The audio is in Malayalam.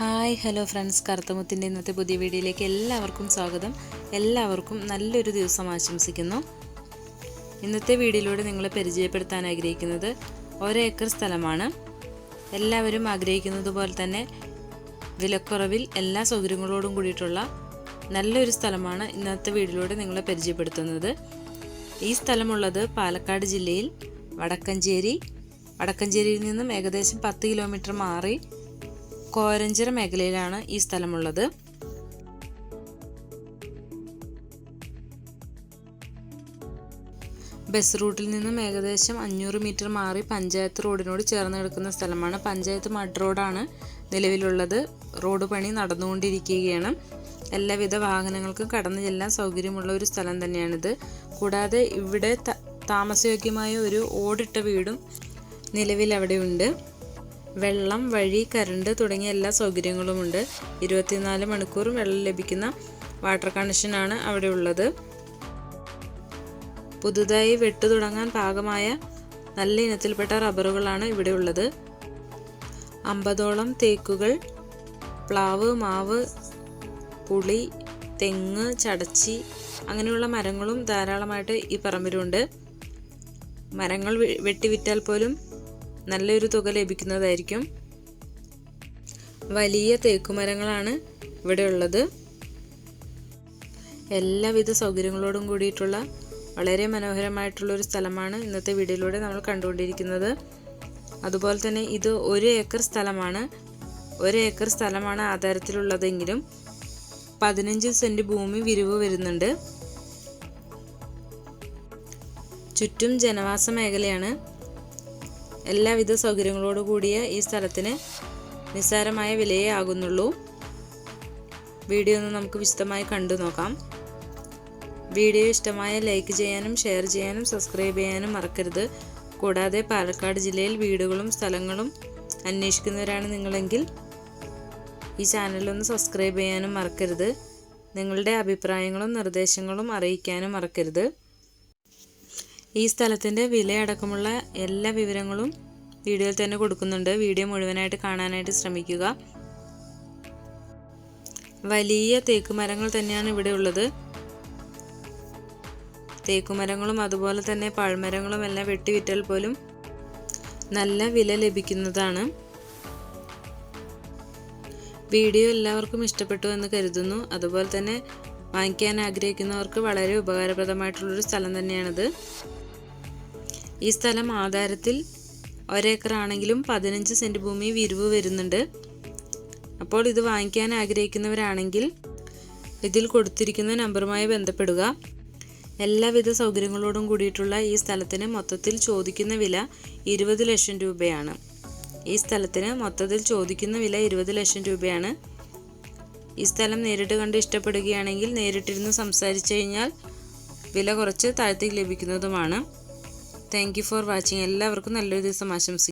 Hi hello friends. കറുത്തമുത്തിന്റെ ഇന്നത്തെ പുതിയ വീഡിയോയിലേക്ക് എല്ലാവർക്കും സ്വാഗതം. എല്ലാവർക്കും നല്ലൊരു ദിവസം ആശംസിക്കുന്നു. ഇന്നത്തെ വീഡിയോയിലൂടെ നിങ്ങളെ പരിചയപ്പെടുത്താൻ ആഗ്രഹിക്കുന്നത് ഒരേക്കർ സ്ഥലമാണ്. എല്ലാവരും ആഗ്രഹിക്കുന്നത് പോലെ തന്നെ വിലക്കുറവിൽ എല്ലാ സൗകര്യങ്ങളോടും കൂടിയിട്ടുള്ള നല്ലൊരു സ്ഥലമാണ് ഇന്നത്തെ വീഡിയോയിലൂടെ നിങ്ങളെ പരിചയപ്പെടുത്തുന്നത്. ഈ സ്ഥലമുള്ളത് പാലക്കാട് ജില്ലയിൽ വടക്കഞ്ചേരി. വടക്കഞ്ചേരിയിൽ നിന്നും ഏകദേശം പത്ത് കിലോമീറ്റർ മാറി കോരഞ്ചിറ മേഖലയിലാണ് ഈ സ്ഥലമുള്ളത്. ബസ് റൂട്ടിൽ നിന്നും ഏകദേശം അഞ്ഞൂറ് മീറ്റർ മാറി പഞ്ചായത്ത് റോഡിനോട് ചേർന്ന് കിടക്കുന്ന സ്ഥലമാണ്. പഞ്ചായത്ത് മഡ് റോഡാണ് നിലവിലുള്ളത്. റോഡ് പണി നടന്നുകൊണ്ടിരിക്കുകയാണ്. എല്ലാവിധ വാഹനങ്ങൾക്കും കടന്നു ചെല്ലാൻ സൗകര്യമുള്ള ഒരു സ്ഥലം തന്നെയാണിത്. കൂടാതെ ഇവിടെ താമസയോഗ്യമായ ഒരു ഓടിട്ട വീടും നിലവിൽ അവിടെയുണ്ട് വെള്ളം വഴി കറണ്ട് തുടങ്ങിയ എല്ലാ സൗകര്യങ്ങളുമുണ്ട്. ഇരുപത്തിനാല് മണിക്കൂറും വെള്ളം ലഭിക്കുന്ന വാട്ടർ കണക്ഷനാണ് അവിടെ ഉള്ളത്. പുതുതായി വെട്ടു തുടങ്ങാൻ പാകമായ നല്ല ഇനത്തിൽപ്പെട്ട റബ്ബറുകളാണ് ഇവിടെ ഉള്ളത്. അമ്പതോളം തേക്കുകൾ പ്ലാവ് മാവ് പുളി തെങ്ങ് ചടച്ചി അങ്ങനെയുള്ള മരങ്ങളും ധാരാളമായിട്ട് ഈ പറമ്പിലുണ്ട്. മരങ്ങൾ വെട്ടിവിറ്റാൽ പോലും നല്ലൊരു തുക ലഭിക്കുന്നതായിരിക്കും. വലിയ തേക്കുമരങ്ങളാണ് ഇവിടെ ഉള്ളത്. എല്ലാവിധ സൗകര്യങ്ങളോടും കൂടിയിട്ടുള്ള വളരെ മനോഹരമായിട്ടുള്ള ഒരു സ്ഥലമാണ് ഇന്നത്തെ വീഡിയോയിലൂടെ നമ്മൾ കണ്ടുകൊണ്ടിരിക്കുന്നത്. അതുപോലെ തന്നെ ഇത് ഒരു ഏക്കർ സ്ഥലമാണ്. ഒരു ഏക്കർ സ്ഥലമാണ് ആധാരത്തിലുള്ളതെങ്കിലും പതിനഞ്ച് സെന്റ് ഭൂമി വിരിവ് വരുന്നുണ്ട്. ചുറ്റും ജനവാസ മേഖലയാണ്. എല്ലാവിധ സൗകര്യങ്ങളോട് കൂടിയ ഈ സ്ഥലത്തിന് നിസ്സാരമായ വിലയേ ആകുന്നുള്ളൂ. വീഡിയോ ഒന്ന് നമുക്ക് വിശദമായി കണ്ടു നോക്കാം. വീഡിയോ ഇഷ്ടമായ ലൈക്ക് ചെയ്യാനും ഷെയർ ചെയ്യാനും സബ്സ്ക്രൈബ് ചെയ്യാനും മറക്കരുത്. കൂടാതെ പാലക്കാട് ജില്ലയിൽ വീടുകളും സ്ഥലങ്ങളും അന്വേഷിക്കുന്നവരാണ് നിങ്ങളെങ്കിൽ ഈ ചാനലൊന്ന് സബ്സ്ക്രൈബ് ചെയ്യാനും മറക്കരുത്. നിങ്ങളുടെ അഭിപ്രായങ്ങളും നിർദ്ദേശങ്ങളും അറിയിക്കാനും മറക്കരുത്. ഈ സ്ഥലത്തിന്റെ വിലയടക്കമുള്ള എല്ലാ വിവരങ്ങളും വീഡിയോയിൽ തന്നെ കൊടുക്കുന്നുണ്ട്. വീഡിയോ മുഴുവനായിട്ട് കാണാനായിട്ട് ശ്രമിക്കുക. വലിയ തേക്കുമരങ്ങൾ തന്നെയാണ് ഇവിടെ ഉള്ളത്. തേക്കുമരങ്ങളും അതുപോലെ തന്നെ പഴമരങ്ങളും എല്ലാം വെട്ടിവിറ്റാൽ പോലും നല്ല വില ലഭിക്കുന്നതാണ്. വീഡിയോ എല്ലാവർക്കും ഇഷ്ടപ്പെട്ടു എന്ന് കരുതുന്നു. അതുപോലെ തന്നെ വാങ്ങിക്കാൻ ആഗ്രഹിക്കുന്നവർക്ക് വളരെ ഉപകാരപ്രദമായിട്ടുള്ളൊരു സ്ഥലം തന്നെയാണിത്. ഈ സ്ഥലം ആധാരത്തിൽ ഒരേക്കർ ആണെങ്കിലും പതിനഞ്ച് സെന്റ് ഭൂമി വിരിവ് വരുന്നുണ്ട്. അപ്പോൾ ഇത് വാങ്ങിക്കാൻ ആഗ്രഹിക്കുന്നവരാണെങ്കിൽ ഇതിൽ കൊടുത്തിരിക്കുന്ന നമ്പറുമായി ബന്ധപ്പെടുക. എല്ലാവിധ സൗകര്യങ്ങളോടും കൂടിയിട്ടുള്ള ഈ സ്ഥലത്തിന് മൊത്തത്തിൽ ചോദിക്കുന്ന വില ഇരുപത് ലക്ഷം രൂപയാണ്. ഈ സ്ഥലത്തിന് മൊത്തത്തിൽ ചോദിക്കുന്ന വില ഇരുപത് ലക്ഷം രൂപയാണ്. ഈ സ്ഥലം നേരിട്ട് കണ്ട് ഇഷ്ടപ്പെടുകയാണെങ്കിൽ നേരിട്ടിരുന്ന് സംസാരിച്ചു കഴിഞ്ഞാൽ വില കുറച്ച് താഴ്ത്തി ലഭിക്കുന്നതുമാണ്. Thank you for watching. എല്ലാവർക്കും നല്ലൊരു ദിവസം ആശംസിക്കുന്നു.